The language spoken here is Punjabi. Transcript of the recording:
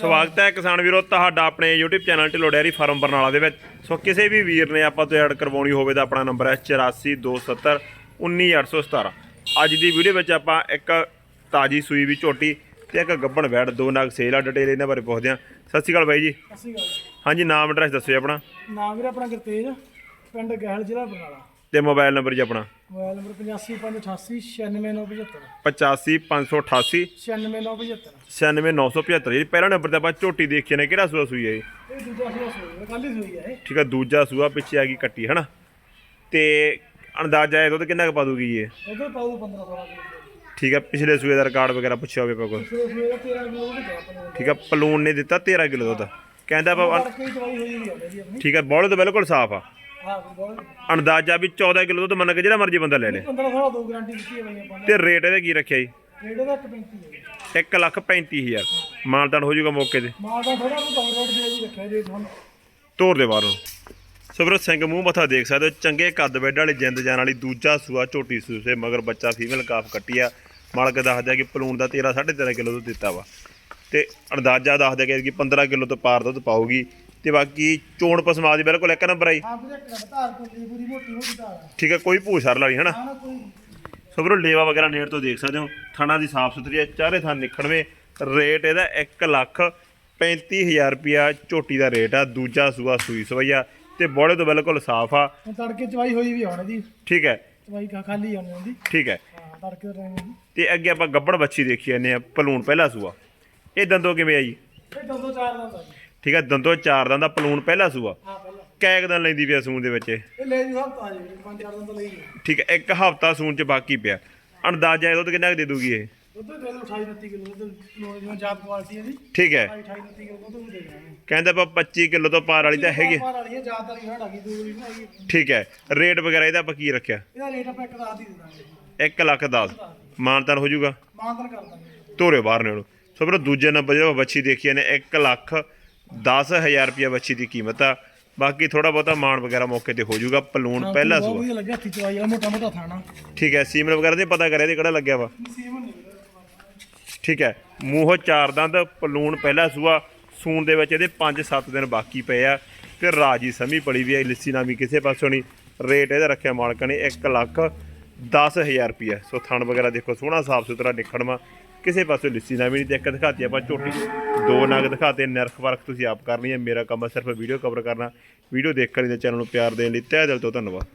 ਸਵਾਗਤ ਹੈ ਕਿਸਾਨ ਵੀਰੋ ਤੁਹਾਡਾ ਆਪਣੇ YouTube channel Dhillon dairy farm Barnala ਦੇ ਵਿੱਚ। ਸੋ ਕਿਸੇ ਵੀ ਵੀਰ ਨੇ ਆਪਾਂ ਤੋਂ ਐਡ ਕਰਵਾਉਣੀ ਹੋਵੇ ਤਾਂ ਆਪਣਾ ਨੰਬਰ ਹੈ 8427 19817 ਅੱਜ ਦੀ ਵੀਡੀਓ ਵਿੱਚ ਆਪਾਂ ਇੱਕ ਤਾਜੀ ਸੂਈ ਵੀ ਝੋਟੀ ਤੇ ਇੱਕ ਗੱਬਣ ਵੈੜ ਦੋ ਨਗ ਸੇਲ ਆ ਡਿਟੇਲ ਇਹਨਾਂ ਬਾਰੇ ਪੁੱਛਦੇ ਹਾਂ। ਸਤਿ ਸ਼੍ਰੀ ਅਕਾਲ ਬਾਈ ਜੀ। ਅਸੀਂ ਗੱਲ ਹਾਂਜੀ ਨਾਮ ਐਡਰੈਸ ਦੱਸੋ ਜੀ ਆਪਣਾ। ਨਾਮ ਵੀਰ ਆਪਣਾ ਗੁਰਤੇਜ ਪਿੰਡ ਗਹਿਲ ਜ਼ਿਲ੍ਹਾ ਬਰਨਾਲਾ। ਤੇ ਮੋਬਾਈਲ ਨੰਬਰ ਜੀ ਆਪਣਾ? ਮੋਬਾਈਲ ਨੰਬਰ 8558 96975 85588 96975 96975 ਜੀ ਪਹਿਲਾ ਨੰਬਰ ਤੇ ਆਪਾਂ ਝੋਟੀ ਦੇਖੀ ਨੇ ਕਿਹੜਾ ਸੂਆ ਸੂਈ ਹੈ ਜੀ ਇਹ ਦੂਜਾ ਸੂਆ ਸੂਆ ਕੱਲ ਹੀ ਸੂਈ ਹੈ ਇਹ। ਠੀਕ ਹੈ ਦੂਜਾ ਸੂਆ ਪਿੱਛੇ ਆ ਗਈ ਕੱਟੀ ਹਨਾ? ਤੇ ਅੰਦਾਜ਼ਾ ਇਹ ਦੁੱਧ ਕਿੰਨਾ ਕੁ ਪਾ ਦੂਗੀ ਇਹ? ਉਹਦੇ ਪਾਉ 15 16 ਕਿਲੋ। ਠੀਕ ਹੈ ਪਿਛਲੇ ਸੂਏ ਦਾ ਰਿਕਾਰਡ ਵਗੈਰਾ ਪੁੱਛਿਆ ਹੋਵੇ ਆਪਾਂ ਕੋਲ। ਸੂਏ ਸੂਏ ਦਾ 13 ਕਿਲੋ ਉਹਦੇ ਗਿਆ ਆਪਣੇ ਠੀਕ ਹੈ ਪਲੂਨ ਨੇ ਦਿੱਤਾ 13 ਕਿਲੋ ਦੁੱਧ। ਕਹਿੰਦਾ ਆਪਾਂ ਹੈ ਠੀਕ ਹੈ ਬੋਲ ਤਾਂ ਬਿਲਕੁਲ ਸਾਫ਼ ਆ। ਹਾਂ ਅੰਦਾਜ਼ਾ ਵੀ 14 ਕਿਲੋ ਦੁੱਧ ਮੰਨ ਕੇ ਜਿਹੜਾ ਮਰਜ਼ੀ ਬੰਦਾ ਲੈ ਲੇ। 15 16 ਦੋ ਗਾਰੰਟੀ ਦਿੱਤੀ ਹੈ ਬਈ ਆਪਾਂ ਨੇ। ਤੇ ਰੇਟ ਇਹਦਾ ਕੀ ਰੱਖਿਆ ਜੀ? ਰੇਟ ਦਾ 135 ਹੈ। 1 ਲੱਖ 35000 ਮਾਨਤਾਨ ਹੋ ਜਾਊਗਾ ਮੌਕੇ ਤੇ। ਮਾਲ ਦਾ ਥੋੜਾ ਬਹੁਤ ਡਾਊਨ ਰੋਡ ਦੇ ਵੀ ਰੱਖਿਆ ਰੇਟ ਹੁਣ। ਤੋਰ ਦੇ ਬਾਹਰੋਂ ਸੁਬਰਤ ਸਿੰਘ ਮੂੰਹ ਮੱਥਾ ਦੇਖ ਸਕਦੇ ਹੋ ਚੰਗੇ ਕੱਦ ਬੈੱਡ ਵਾਲੀ ਜਿੰਦ ਜਾਨ ਵਾਲੀ ਦੂਜਾ ਸੂਆ ਝੋਟੀ ਸੂਸੇ ਮਗਰ ਬੱਚਾ ਫੀਮੇਲ ਕਾਫ ਕੱਟੀ ਆ। ਮਾਲਕ ਦੱਸਦਾ ਕਿ ਪਲੂਣ ਦਾ 13 13.5 ਕਿਲੋ ਦੁੱਧ ਦਿੱਤਾ ਵਾ। ਤੇ ਅੰਦਾਜ਼ਾ ਦੱਸਦਾ ਕਿ 15 ਕਿਲੋ ਤੋਂ ਪਾਰ ਦੁੱਧ ਪਾਊਗੀ। ਤੇ ਬਾਕੀ ਚੋਣ ਪਸਮਾ ਦੀ ਬਿਲਕੁਲ ਇੱਕ ਨੰਬਰ ਆਈ ਹਾਂ ਵੀਰੇ ਇੱਕ ਧਾਰ ਕੋਈ ਪੂਰੀ ਮੋਟੀ ਮੋਟੀ ਧਾਰ ਹੈ ਠੀਕ ਹੈ ਕੋਈ ਭੂਸਰ ਵਾਲੀ ਹਨਾ? ਹਾਂ ਨਾ ਕੋਈ ਸੋ ਵੀਰੋ ਲੇਵਾ ਵਗੈਰਾ ਨੇੜ ਤੋਂ ਦੇਖ ਸਕਦੇ ਹੋ। ਥਾਣਾ ਦੀ ਸਾਫ਼ ਸੁਥਰੀ ਹੈ ਚਾਰੇ ਥਾਂ ਨਿਖੜਵੇਂ। ਰੇਟ ਇਹਦਾ 1 ਲੱਖ 35000 ਰੁਪਿਆ ਝੋਟੀ ਦਾ ਰੇਟ ਆ। ਦੂਜਾ ਸੂਆ ਸੂਈ ਸਵਈਆ ਤੇ ਬੋਲੇ ਤੋਂ ਬਿਲਕੁਲ ਸਾਫ਼ ਆ। ਹੁਣ ਤੜਕੇ ਚਵਾਈ ਹੋਈ ਵੀ ਹੁਣ ਇਹਦੀ। ਠੀਕ ਹੈ। ਚਵਾਈ ਖਾ- ਖਾਲੀ ਆਉਣੀ ਹੁੰਦੀ ਠੀਕ ਹੈ। ਹਾਂ ਤੜਕੇ ਦਾ ਟਾਈਮ ਤੇ ਅੱਗੇ ਆਪਾਂ ਗੱਬੜ ਬੱਚੀ ਦੇਖੀ ਜਾਂਦੇ ਆ ਪਲੂਣ ਪਹਿਲਾ ਸੂਆ। ਇਹ ਦੰਦੋਂ ਕਿਵੇਂ ਆ ਜੀ? ਇਹ ਦੋ ਦੋ ਚਾਰ ਦਾ ਜੀ। ਠੀਕ ਹੈ ਦੰਦੋਂ ਚਾਰ ਦੰਦ ਦਾ ਪਲੂਣ ਪਹਿਲਾ ਸੂਆ। ਹਾਂ ਪਹਿਲਾਂ। ਕੈਕ ਦਿਨ ਲੈਂਦੀ ਪਿਆ ਸੂਣ ਦੇ ਵਿੱਚ ਇਹ? ਇਹ ਲੈ ਜੂ ਹਫਤਾ ਜੀ ਪੰਜ ਚਾਰ ਦਿਨ ਤਾਂ ਲਈ ਹੈ ਠੀਕ ਹੈ ਇੱਕ ਹਫਤਾ ਸੂਣ ਚ ਬਾਕੀ ਪਿਆ। ਅੰਦਾਜ਼ਾ ਇਹਦਾ ਦੁੱਧ ਕਿੰਨਾ ਕੁ ਦੇ ਦੂਗੀ ਇਹ? ਉਹਦੇ ਦੇ 28 29 ਕਿਲੋ ਉਹਦੇ ਲੋੜ ਜਿਵੇਂ ਜਾਤ ਕੁਆਲਿਟੀ ਹੈ ਜੀ ਠੀਕ ਹੈ। 28 29 ਕਿਲੋ ਦੁੱਧ ਵੀ ਦੇ ਦਾਂਗੇ ਕਹਿੰਦਾ ਆਪਾਂ 25 ਕਿਲੋ ਤੋਂ ਪਾਰ ਵਾਲੀ ਤਾਂ ਹੈਗੀ ਪਰ ਵਾਲੀ ਹੈ ਜਾਤ ਵਾਲੀ ਹੜ ਆ ਗਈ ਦੂਰੀ ਨਾ ਹੈਗੀ। ਠੀਕ ਹੈ ਰੇਟ ਵਗੈਰਾ ਇਹਦਾ ਆਪਾਂ ਕੀ ਰੱਖਿਆ? ਇਹਦਾ ਰੇਟ ਆਪਾਂ ਇੱਕ ਰਾਤ ਹੀ ਦੇ ਦਾਂਗੇ। 1 ਲੱਖ 10 ਮਾਨਤਾਨ ਹੋ ਜਾਊਗਾ? ਮਾਨਤਨ ਕਰ ਦਾਂਗੇ। ਤੋਰੇ ਬਾਹਰ ਨੇ ਉਹਨੂੰ। ਸੋ ਵੀਰੋ ਦੂਜੇ ਨੰਬਰ ਜਿਹੜਾ ਬੱਚੀ ਦੇਖੀ ਨੇ 1 ਲੱਖ 10000 ਰੁਪਇਆ ਬੱਚੀ ਦੀ ਕੀਮਤ ਆ। ਬਾਕੀ ਥੋੜਾ ਬਹੁਤਾ ਮਾਨ ਵਗੈਰਾ ਮੌਕੇ ਤੇ ਹੋ ਜਾਊਗਾ। ਪਲੂਣ ਪਹਿਲਾ ਬਹੁਤ ਸੂਆ ਵਧੀਆ ਲੱਗਿਆ ਹੱਥੀ ਚਵਾਈ ਵਾਲਾ ਮੋਟਾ ਮੋਟਾ ਥਾਣਾ। ਠੀਕ ਹੈ ਸੀਮਨ ਵਗੈਰਾ ਦੇ ਪਤਾ ਕਰਿਆ ਤੇ ਕਿਹੜਾ ਲੱਗਿਆ ਵਾ? ਸੀਮਨ ਨਹੀਂ ਠੀਕ ਹੈ ਮੂੰਹੋਂ ਚਾਰ ਦੰਦ ਪਲੂਣ ਪਹਿਲਾ ਸੂਆ ਸੂਣ ਦੇ ਵਿੱਚ ਇਹਦੇ 5-7 ਦਿਨ ਬਾਕੀ ਪਏ ਆ। ਤੇ ਰਾਜੀ ਸਮੀ ਪੜੀ ਵੀ ਹੈ ਲਿੱਸੀ ਨਾਮੀ ਕਿਸੇ ਪਾਸੋਂ ਨਹੀਂ। ਰੇਟ ਇਹਦਾ ਰੱਖਿਆ ਮਾਲਕ ਨੇ 1 ਲੱਖ 10000 ਰੁਪਇਆ। ਸੋ ਥਣ ਵਗੈਰਾ ਦੇਖੋ ਸੋਹਣਾ ਸਾਫ਼ ਸੁਥਰਾ ਨਿਖੜਵਾ। ਕਿਸੇ ਪਾਸੇ ਲਿੱਸੀ ਨਾਮੀ ਨਹੀਂ ਤੇ ਇੱਕ ਦਿਖਾਤੀ ਆਪਾਂ ਝੋਟੀ ਦੋ ਨਗ ਦਿਖਾਤੇ, ਨਿਰਖ ਫ਼ਰਕ ਤੁਸੀਂ ਆਪ ਕਰਨੀ ਹੈ। ਮੇਰਾ ਕੰਮ ਸਿਰਫ ਵੀਡੀਓ ਕਵਰ ਕਰਨਾ। ਵੀਡੀਓ ਦੇਖਣ ਲਈ ਤੇ ਚੈਨਲ ਨੂੰ ਪਿਆਰ ਦੇਣ ਲਈ ਤਹਿ ਦਿਲ ਤੋਂ ਧੰਨਵਾਦ।